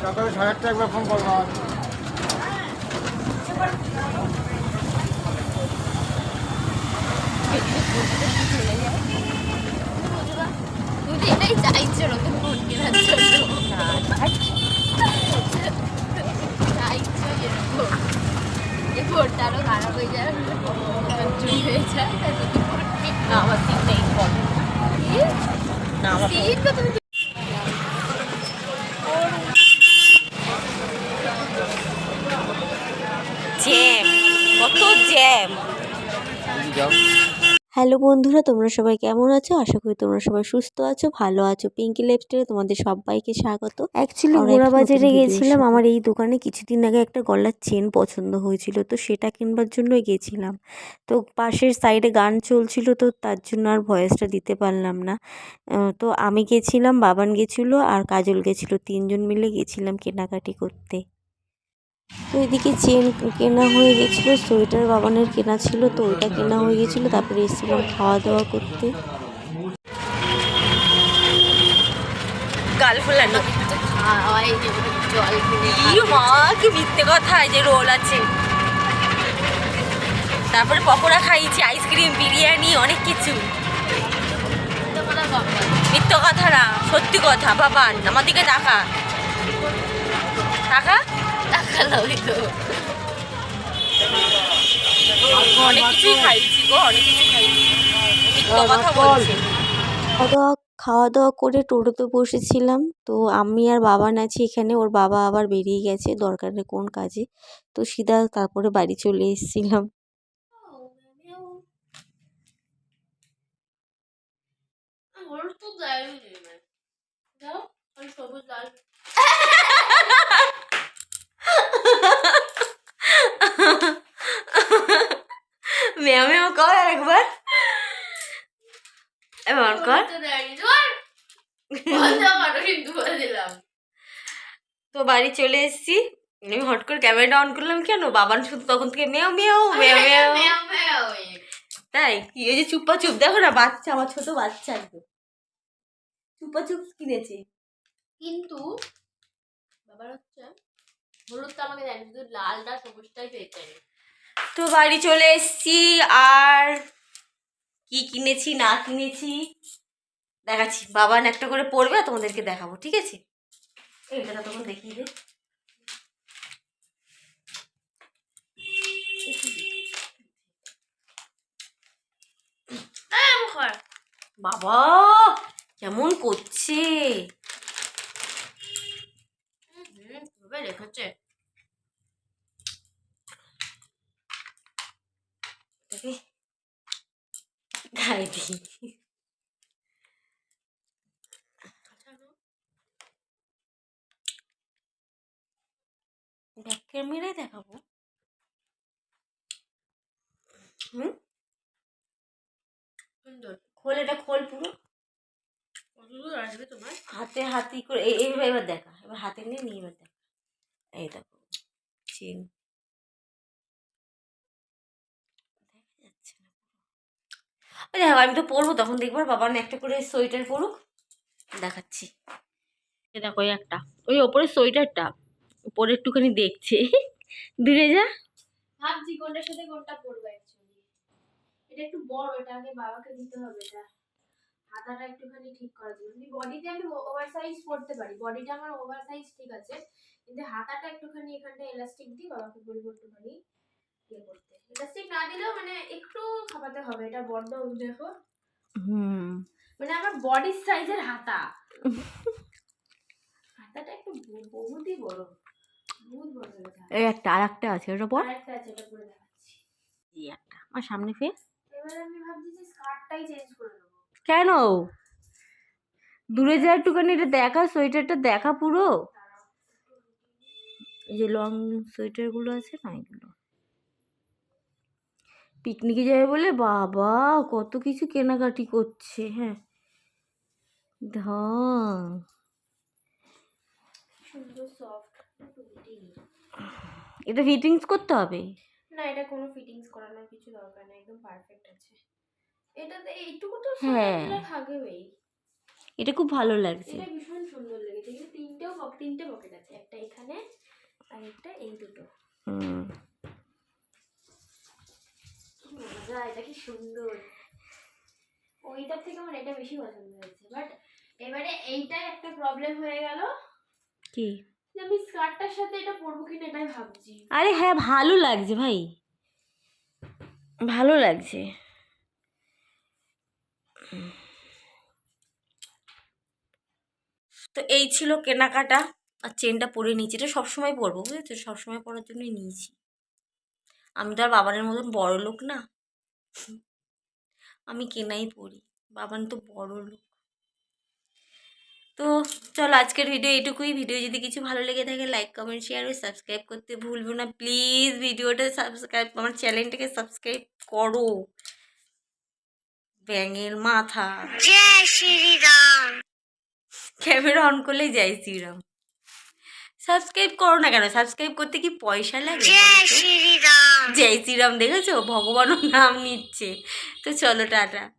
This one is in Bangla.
তারপরে সাড়ে আটটা একবার ফোন করব এটাই চাইছো নতুন ফোন কেনার জন্য চাইছো এরকম এই ফোনটা আরও খারাপ হয়ে যায় চুরি হয়ে যায় তাই নতুন ফোন না আমার সিট নেই কি? না আমার সিট তুমি জ্যাম জ্যাম হ্যালো বন্ধুরা তোমরা সবাই কেমন আছো? আশা করি তোমরা সবাই সুস্থ আছো ভালো আছো। পিঙ্কি লেপস্টারে তোমাদের সবাইকে স্বাগত। অ্যাকচুয়ালি গোড়া বাজারে গেছিলাম আমার এই দোকানে কিছুদিন আগে একটা গলার চেন পছন্দ হয়েছিল তো সেটা কিনবার জন্যই গেছিলাম তো পাশের সাইডে গান চলছিল তো তার জন্য আর ভয়েসটা দিতে পারলাম না। তো আমি গেছিলাম বাবান গেছিল আর কাজল গেছিল। তিনজন মিলে গেছিলাম কেনাকাটি করতে। তো এদিকে চেন কেনা হয়ে গেছিল, সোয়েটার বাবানের কেনা ছিল, তো ওইটা কেনা হয়ে গেছিল, তারপরে এসেছিলাম খাওয়া দাওয়া করতে তারপরে পকোড়া খাইছি আইসক্রিম, বিরিয়ানি, অনেক কিছু। বাবা মিথ্যে কথা না, সত্যি কথা বাবান আমার দিকে টাকা টাকা টাকা লাগে তো অনেক কিছুই খাইছি গো অনেক কিছু খাইছি। কথা বলছি খাওয়া দাওয়া করে টোটোতে বসেছিলাম। তো আমি আর বাবা আছি এখানে ওর বাবা আবার বেরিয়ে গেছে দরকারে কোন কাজে। তো সিধা তারপরে বাড়ি চলে এসেছিলাম। তো মেয়া মেয়া কর একবার। এবার কর। তো বাড়ি চলে এসেছি। আমি হট করে ক্যামেরাটা অন করলাম কেন? বাবান শুধু তখন থেকে মেও মেও মেও মেও এই। তাই? কি ওই যে চুপ্পা চুপ দেখো না বাচ্চা আমার ছোট বাচ্চা একদম। চুপা চুপ কিনেছে। কিন্তু বাবার হচ্ছে হলুদটা আমাকে দেয়নি শুধু লালটা সবুজটাই পেয়েছে তো বাড়ি চলে এসেছি আর কি কিনেছি না কিনেছি? দেখাচ্ছি। বাবান একটা করে পড়বে আর তোমাদেরকে দেখাবো ঠিক আছে? এইটা তখন দেখিয়ে দে। বাবা কেমন করছে? রেখেছে। এটাকে গায়ে দিই। ব্যাক ক্যামেরায় দেখাবো। হুম? সুন্দর। খোল এটা খোল পুরো। আসবে তোমার? হাতে হাতি করে এইভাবে এবার দেখা এবার হাতে নিয়ে নিয়ে এবার দেখা। এই দেখো চেন দেখা যাচ্ছে না পুরো। ওই দেখো আমি তো পরবো তখন দেখব বাবা না একটা করে সোয়েটার পরুক দেখাচ্ছি। দেখো একটা। ওই ওপরে সোয়েটারটা উপরে একটুখানি দেখছে। দূরে যা। ভাবছি কোনটার সাথে কোনটা পরবো অ্যাকচুয়ালি এটা একটু বড় এটা আগে বাবাকে দিতে হবে এটা হাতাটা একটুখানি ঠিক করা যাবে বডিতে আমি ওভার সাইজ পরতে পারি বডিটা আমার ওভার সাইজ ঠিক আছে কিন্তু হাতাটা একটুখানি এখানটা এলাস্টিক দিয়ে বাবাকে বলব একটুখানি ইয়ে করতে না দিলেও মানে একটু খাপাতে হবে এটা বড্ড দেখো। হুম। মানে আমার বডির সাইজের হাতা। হাতাটা একটু বহুতই বড়। বড় এই একটা আর একটা আছে ওটা পর আরেকটা আছে এটা পরে দেখাচ্ছি। এই একটা আর সামনে ফের। এবার আমি ভাবছি যে স্কার্টটাই চেঞ্জ করে দেবো। কেন? দূরে যা একটুখানি এটা দেখা সোয়েটারটা দেখা পুরো। এই যে লং সোয়েটারগুলো আছে না এগুলো? পিকনিকে যাবে বলে? বাবা কত কিছু কেনাকাটি করছে হ্যাঁ। ধা সুন্দর সফট এটা ফিটিংস করতে হবে? না এটা কোনো ফিটিংস করানোর কিছু দরকার নেই একদম পারফেক্ট আছে। এটাতে এইটুকু তো হ্যাঁ। থাকবেই। এটা খুব ভালো লাগছে। এটা ভীষণ সুন্দর লেগেছে কিন্তু তিনটেও তিনটে পকেট আছে একটা এখানে আর একটা এই দুটো। হুম। কি এটা কি সুন্দর। ওইটার থেকে আমার এটা বেশি পছন্দ হয়েছে। বাট এবারে এইটাই একটা প্রবলেম হয়ে গেল কি? আমি স্কার্টটার সাথে এটা পরবো কিনা এটাই ভাবছি। আরে হ্যাঁ ভালো লাগছে ভাই। ভালো লাগছে। তো এই ছিল কেনাকাটা আর চেনটা পরে নিয়েছি। এটা সবসময় পরবো বুঝেছ? সবসময় পরার জন্যই নিয়েছি। আমি তো আর বাবানের মতন বড় লোক না। আমি কেনাই পড়ি। বাবান তো বড় লোক। তো চলো আজকের ভিডিও এটুকুই ভিডিও যদি কিছু ভালো লেগে থাকে লাইক কমেন্ট শেয়ার ও সাবস্ক্রাইব করতে ভুলবো না। প্লিজ ভিডিওটা সাবস্ক্রাইব আমার চ্যানেলটাকে সাবস্ক্রাইব করো। ব্যাঙের মাথা। জয় শ্রীরাম। ক্যামেরা অন করলেই যাই শ্রীরাম। সাবস্ক্রাইব করো না কেন? সাবস্ক্রাইব করতে কি পয়সা লাগে? শ্রীরাম। জয় শ্রীরাম দেখেছ? ভগবানও নাম নিচ্ছে। তো চলো টাটা।